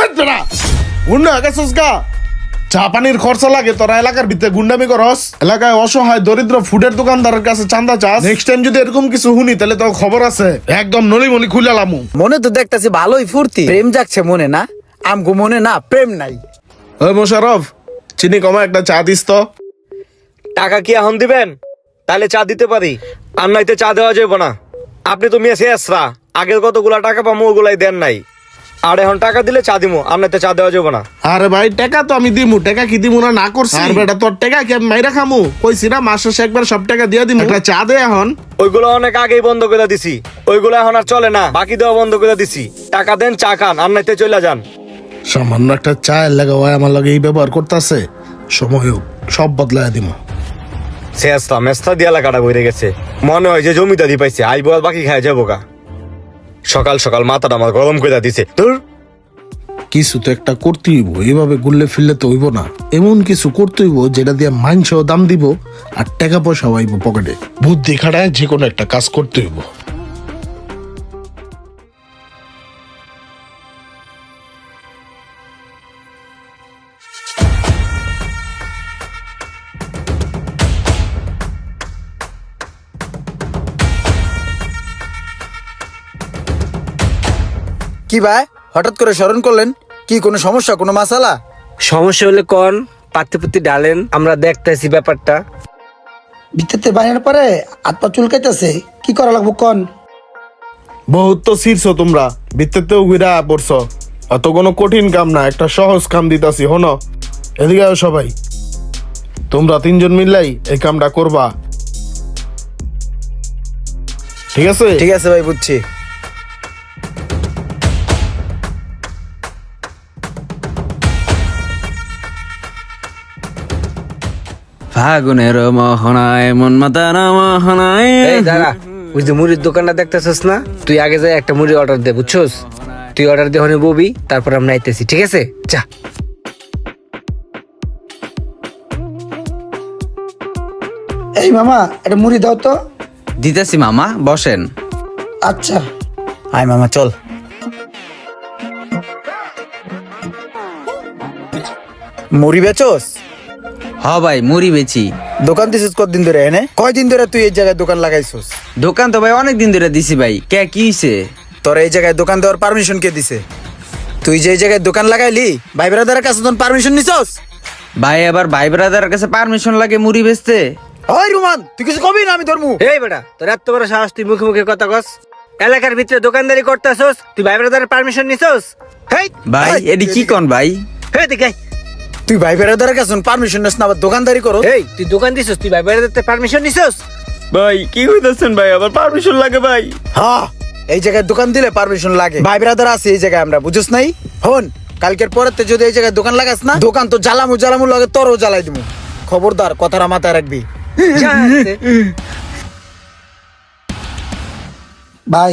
হইত চা পানির খরচা লাগে তোরা এলাকার ভিতরে গুন্ডামি করস। এলাকায় অসহায় দরিদ্র ফুডের দোকানদারের কাছে চান্দা চাস। নেক্সট টাইম যদি এরকম কিছু শুনি তাহলে তো খবর আছে। একদম নলিমলি খুলে লামু। মনে তো দেখতেছি ভালোই ফুর্তি। প্রেম যাচ্ছে মনে না? আমগো মনে না প্রেম নাই। ওই মোশারফ চিনি কমা একটা চা দিস তো। টাকা কি এখন দিবেন? তাহলে চা দিতে পারি। আর নাইতে চা দেওয়া যাবে না। আপনি তো মেসে আসরা আগের কতগুলা টাকা পাবো ওগুলাই দেন নাই। আর এখন টাকা দিলে চা দিমু। আর নাইতে চা দেওয়া যাবে না। আরে ভাই টাকা তো আমি দিমু। টাকা কি দিমু না না করছি? আর বেটা তোর টাকা কি আমি মাইরা খামু? কইছি না মাস শেষে একবার সব টাকা দিয়ে দিমু। একটা চা দে এখন। ওইগুলো অনেক আগেই বন্ধ করে দিছি। ওইগুলো এখন আর চলে না। বাকি দেওয়া বন্ধ করে দিছি। টাকা দেন চা খান আর নাইতে চলে যান। সামান্য একটা চায়ের লাগা হয় আমার লগে এই ব্যবহার করতেছে। সময় হোক সব বদলায় দিমু। শেষটা মেস্তা দিয়া লাগাটা বইরে গেছে। মনে হয় যে জমিদারি পাইছে আই বল বাকি খায় যাব গা। সকাল সকাল মাথাটা আমার গরম করে দিছে। তোর কিছু তো একটা করতে হইব এভাবে গুললে ফিরলে তো হইব না। এমন কিছু করতে হইব যেটা দিয়ে মাংসও দাম দিব আর টাকা পয়সা হইব পকেটে। বুদ্ধি খাটায় যে কোনো একটা কাজ করতে হইব। কি ভাই? হঠাৎ করে স্মরণ করলেন? কি কোনো সমস্যা কোনো মাসালা? সমস্যা হলে কন? পাত্তি পুত্তি ডালেন আমরা দেখতেছি ব্যাপারটা। ভিতরতে বানানোর পরে পা চুলকাইতেছে কি করা লাগবো কন? বহুত তো শীর্ষ তোমরা ভিত্তিতেও ঘুরা পড়ছ। অত কোনো কঠিন কাম না একটা সহজ কাম দিতাছি হন? এদিকে আও সবাই। তোমরা তিনজন মিললাই এই কামটা করবা। ঠিক আছে? ঠিক আছে ভাই বুঝছি। ফাগুনের মোহনায় মন মাতার মোহনায়। এই দাঁড়া ওই যে মুড়ির দোকানটা দেখতেছিস না? তুই আগে যাই একটা মুড়ি অর্ডার দে বুঝছস? তুই অর্ডার দিয়ে হনে ববি তারপর আমরা আইতেছি ঠিক আছে? যা। এই মামা এটা মুড়ি দাও তো। দিতেছি মামা বসেন। আচ্ছা। আয় মামা চল। মুড়ি বেচোস? হ ভাই মুড়ি বেচি। দোকান দিছিস কতদিন ধরে এনে? কয়দিন ধরে তুই এই জায়গায় দোকান লাগাইছিস? দোকান তো ভাই অনেক দিন ধরে দিছি ভাই। কে কি হইছে? তোর এই জায়গায় দোকান দেওয়ার পারমিশন কে দিছে? তুই যে এই জায়গায় দোকান লাগাইলি ভাই ব্রাদারের কাছে তোর পারমিশন নিছস? ভাই আবার ভাই ব্রাদারের কাছে পারমিশন লাগে মুড়ি বেচতে? ওই রুমান তুই কিছু কবি না আমি ধর্মু? এই বেটা তোর এত বড় সাহস তুই মুখে মুখে কথা কস। এলাকার ভিতরে দোকানদারি করতেছস তুই ভাই ব্রাদারের পারমিশন নিছস? হেই ভাই এডি কি কন ভাই? হেই দেখে আয়। তুই ভাই ব্রাদারের কাছে পারমিশন নিস না আবার দোকানদারি করো। এই তুই দোকান দিছস তুই ভাই ব্রাদারের পারমিশন নিছস? ভাই কি কইতাছেন ভাই? আবার পারমিশন লাগে ভাই। হ্যাঁ এই জায়গায় দোকান দিলে পারমিশন লাগে। ভাই ব্রাদার আছে এই জায়গায় আমরা বুঝছ নাই? হন কালকের পরের তে যদি এই জায়গায় দোকান লাগাস না দোকান তো জ্বালামু জ্বালামু লাগে তোরও জ্বালাই দিমু। খবরদার কথাটা মাথায় রাখবি। ভাই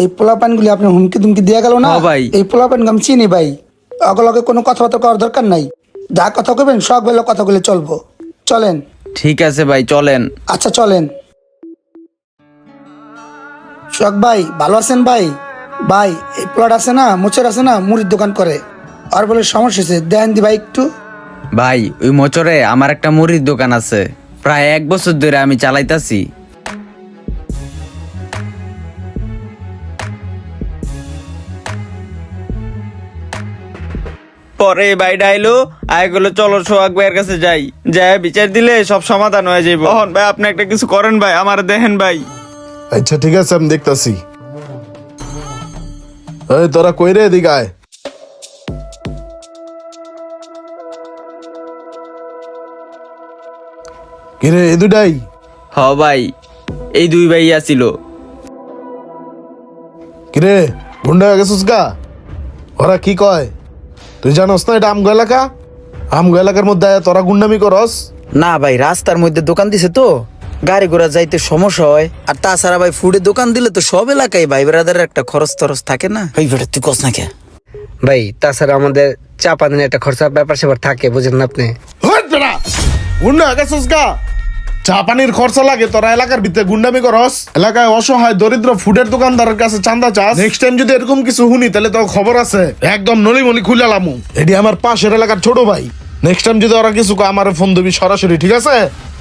এই পোলাপান গুলি আপনি হুমকি তুমকি দিয়ে গেল না? ভাই। এই পোলা পোলাপান আমি চিনি ভাই। অগলগে কোনো কথাবার্তা করার দরকার নাই। যা কথা কইবেন সব বেলা কথাগুলি চলবো। চলেন। ঠিক আছে ভাই চলেন। আচ্ছা চলেন। শখ ভাই ভালো আছেন ভাই? ভাই এই প্লট আছে না মুচের আছে না মুড়ির দোকান করে। আর বলে সমস্যা হয়েছে দেন দি ভাই একটু। ভাই ওই মোচরে আমার একটা মুড়ির দোকান আছে। প্রায় এক বছর ধরে আমি চালাইতাছি। পরে ভাই ডাইলো আয়গুলো চলো সোহাগ ভাইয়ের কাছে যাই। যাই বিচার দিলে সব সমাধান হয়ে যাইব। তখন ভাই আপনি একটা কিছু করেন ভাই আমার দেখেন ভাই। আচ্ছা ঠিক আছে আমি দেখতাছি। এই তোরা কই রে এদিকে আয়। কিরে এ দুটাই হ ভাই এই দুই ভাই আছিল। কিরে গুন্ডা গেছিস গা? ওরা কি কয়? তুই জানোস না এটা আমগো এলাকা? আমগো এলাকার মধ্যে আয়া তোরা গুন্ডামি করস? না ভাই রাস্তার মধ্যে দোকান দিছে তো। গাড়ি ঘোড়া যাইতে সমস্যা হয়। আর তাছাড়া ভাই ফুডে দোকান দিলে তো সব এলাকায় ভাই ব্রাদারের একটা খরচ টরচ থাকে না। ভাই বেটা তুই কস না কে? ভাই তাছাড়া আমাদের চা পানির একটা খরচা ব্যাপার স্যাপার থাকে বুঝেন না আপনি? হট বেটা গুন্ডা গেছিস গা! চা পানির খরচা লাগে তোরা এলাকার ভিতরে গুন্ডামি করস। এলাকায় অসহায় দরিদ্র ফুডের দোকানদারের কাছে চান্দা চাস। নেক্সট টাইম যদি এরকম কিছু শুনি তাহলে তো খবর আছে। একদম নলিমলি খুলে লামু। এটি আমার পাশের এলাকার ছোট ভাই। নেক্সট টাইম যদি ওরা কিছু আমার ফোন দিবি সরাসরি ঠিক আছে?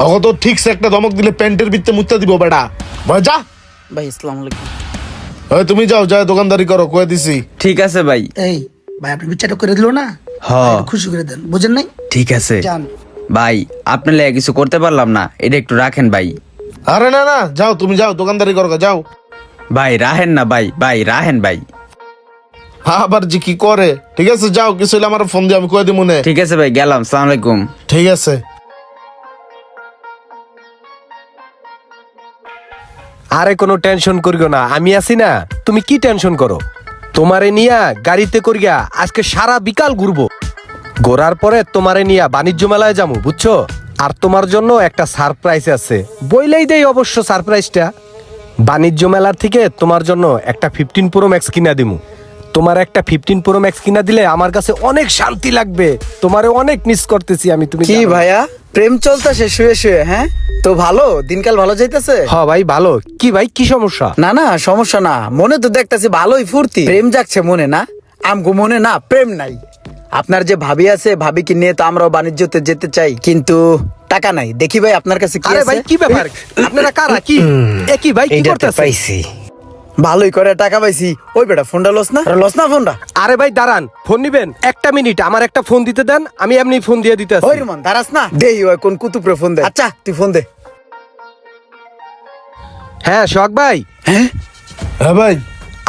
অগত ঠিকছে একটা দমক দিলে প্যান্টের ভিতরে মুত্তা দিব বেটা। ভাই যা। ভাই আসসালামু আলাইকুম। ওই তুমি যাও যাও দোকানদারি করো কয়ে দিছি। ঠিক আছে ভাই। এই ভাই আপনি বিচারটা করে দিল না? হ একটু খুশি করে দেন বুঝেন নাই? ঠিক আছে। যান। ভাই আপনার লেগে কিছু করতে পারলাম না। এটা একটু রাখেন ভাই। আরে না না যাও তুমি যাও দোকানদারি করো যাও। ভাই রাহেন না ভাই ভাই রাহেন ভাই। আবার যে কি করে? ঠিক আছে যাও কিছু হলে আমার ফোন দিয়ে আমি কয়ে দিব ঠিক আছে ভাই গেলাম সালাম আলাইকুম। ঠিক আছে। আরে কোনো টেনশন করিও না আমি আছি না তুমি কি টেনশন করো? তোমারে নিয়া গাড়িতে করিয়া আজকে সারা বিকাল ঘুরবো। ঘোরার পরে তোমারে নিয়া বাণিজ্য মেলায় যাব বুঝছ? আর তোমার জন্য একটা সারপ্রাইজ আছে। বইলেই দেই অবশ্য সারপ্রাইজটা বাণিজ্য মেলার থেকে তোমার জন্য একটা ফিফটিন প্রো ম্যাক্স কিনা দিমু। তোমার একটা ফিফটিন প্রো ম্যাক্স কিনা দিলে আমার কাছে অনেক শান্তি লাগবে। তোমারে অনেক মিস করতেছি আমি তুমি কি ভাইয়া? প্রেম চলতেছে শুয়ে শুয়ে হ্যাঁ? তো ভালো? দিনকাল ভালো যাইতেছে? হ ভাই ভালো। কি ভাই কি সমস্যা? না না সমস্যা না। মনে তো দেখতেছি ভালোই ফুর্তি। প্রেম যাচ্ছে মনে না আমগো মনে না প্রেম নাই। আপনার যে ভাবি আছে ভাবিকে নিয়ে তো আমরাও বাণিজ্যতে যেতে চাই কিন্তু টাকা নাই। দেখি ভাই আপনার কাছে কি আরে ভাই আছে কি ব্যাপার? আপনারা কারা? কি? এ কি ভাই কি পাইছি। ভালোই করে টাকা পাইছি। ওই বেটা ফোনটা লস না? লস না ফোনটা? আরে ভাই দাঁড়ান ফোন নিবেন? একটা মিনিট আমার একটা ফোন দিতে দেন আমি এমনি ফোন দিয়ে দিতে ওই রুমান দাঁড়াস না। দেই ওই কোন কুতুপরে ফোন দে আচ্ছা। তুই ফোন দে। হ্যাঁ শখ ভাই। হ্যাঁ? হ্যাঁ ভাই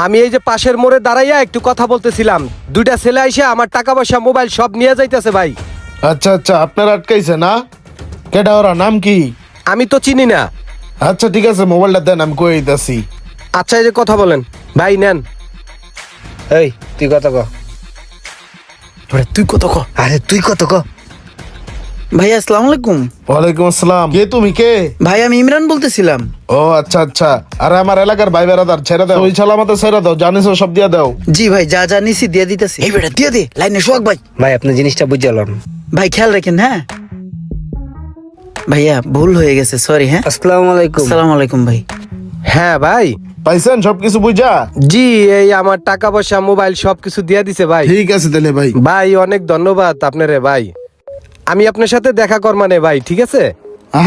আমি এই যে পাশের মোড়ে দাঁড়াইয়া একটু কথা বলতেছিলাম। দুইটা ছেলে আইসে আমার টাকা পয়সা মোবাইল সব নিয়ে যাইতেছে ভাই। আচ্ছা আচ্ছা আপনার আটকাইছে না? কেটা ওরা নাম কি? আমি তো চিনি না। আচ্ছা ঠিক আছে মোবাইলটা দেন আমি কয়ে দিতেছি। আচ্ছা এই যে কথা বলেন। ভাই নেন। এই তুই কত ক। তুই কত ক। আরে তুই কত ক। ভাই আসসালামু আলাইকুম। ওয়ালাইকুম আসসালাম। কে তুমি? কে? ভাই আমি ইমরান বলতেছিলাম। ও আচ্ছা আচ্ছা। আরে আমার এলাকার ভাই বেড়াদার ছেড়ে দাও। ওই ছালামাতে ছেড়ে দাও জানিস সব দিয়ে দাও। জি ভাই যা যা নিছি দিয়ে দিতেছি। এই বেটা দিয়ে দে লাইনে সোহাগ ভাই। ভাই আপনি জিনিসটা বুঝলাম ভাই খেয়াল রাখেন হ্যাঁ? ভাইয়া ভুল হয়ে গেছে সরি হ্যাঁ? আসসালামু আলাইকুম। আসসালামু আলাইকুম ভাই। হ্যাঁ ভাই। পাইছেন সবকিছু বুঝা? জি এই আমার টাকা পয়সা মোবাইল সবকিছু দিয়ে দিছে ভাই। ঠিক আছে তাহলে ভাই। ভাই অনেক ধন্যবাদ আপনারে ভাই। আমি আপনার সাথে দেখা কর মানে ভাই ঠিক আছে?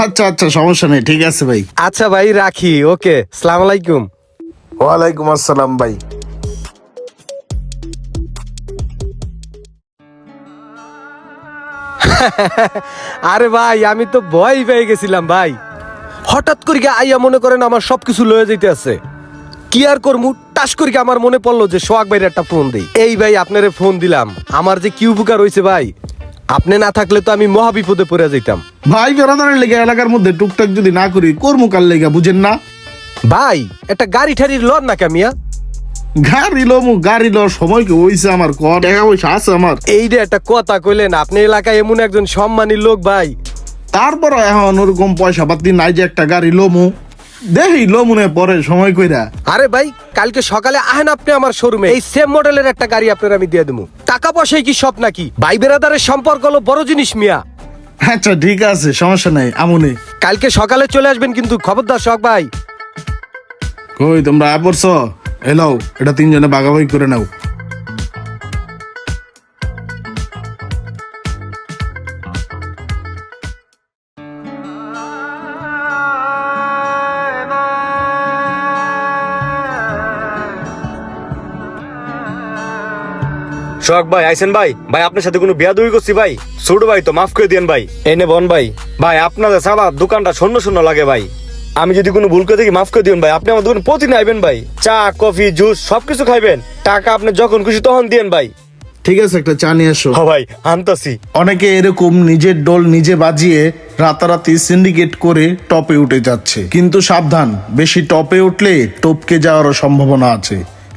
আচ্ছা আচ্ছা সমস্যা নেই ঠিক আছে ভাই। আচ্ছা ভাই রাখি ওকে সালাম আলাইকুম। ওয়ালাইকুম আসসালাম ভাই। আরে ভাই আমি তো ভয় পেয়ে গেছিলাম ভাই। হঠাৎ করে আইয়া মনে করেন আমার সবকিছু লয়ে যেতে আছে কি আর করমু? টাস করে গিয়ে আমার মনে পড়ল যে সোহাগ ভাইয়ের একটা ফোন দিই। এই ভাই আপনারে ফোন দিলাম। আমার যে কি উপকার হয়েছে ভাই? আপনি না থাকলে তো আমি মহা বিপদে পড়ে যেতাম ভাই বেড়াদারের লেগে এলাকার মধ্যে টুকটাক যদি না করি কর্মকার লেগে বুঝেন না? ভাই একটা গাড়ি ঠাড়ির লন না কামিয়া? গাড়ি লো মু গাড়ি লো সময় কি হইছে আমার? কর টাকা পয়সা আছে আমার? এই যে একটা কথা কইলেন আপনি এলাকায় এমন একজন সম্মানী লোক ভাই। তারপর এখন ওরকম পয়সা পাতি নাই যে একটা গাড়ি লোমু। দেখি লোমুনে পরে সময় কইরা। আরে ভাই কালকে সকালে আহেন আপনি আমার শোরুমে এই সেম মডেলের একটা গাড়ি আপনার আমি দিয়ে দেবো। টাকা পয়সাই কি সব নাকি? ভাই বেরাদারের সম্পর্ক হলো বড় জিনিস মিয়া। আচ্ছা ঠিক আছে সমস্যা নাই আমুনি। কালকে সকালে চলে আসবেন কিন্তু খবরদার শখ ভাই। কই তোমরা আয় পড়ছ? এলাও এটা তিনজনে বাগাবাগি করে নাও। সোহাগ ভাই আইসেন ভাই? ভাই আপনার সাথে কোনো বিয়া দুই করছি ভাই। ছোট ভাই তো মাফ করে দিয়েন ভাই। এনে বন ভাই। ভাই আপনাদের সারা দোকানটা শূন্য শূন্য লাগে ভাই। আমি যদি কোনো ভুল করে থাকি মাফ করে দিবেন ভাই। আপনি আমার দোকানে প্রতিদিন আইবেন ভাই। চা কফি জুস সবকিছু খাইবেন। টাকা আপনি যখন খুশি তখন দিয়েন ভাই। ঠিক আছে একটা চা নিয়ে আসো। হ ভাই আনতাছি। অনেকে এরকম নিজের ডোল নিজে বাজিয়ে রাতারাতি সিন্ডিকেট করে টপে উঠে যাচ্ছে। কিন্তু সাবধান বেশি টপে উঠলে টপকে যাওয়ারও সম্ভাবনা আছে।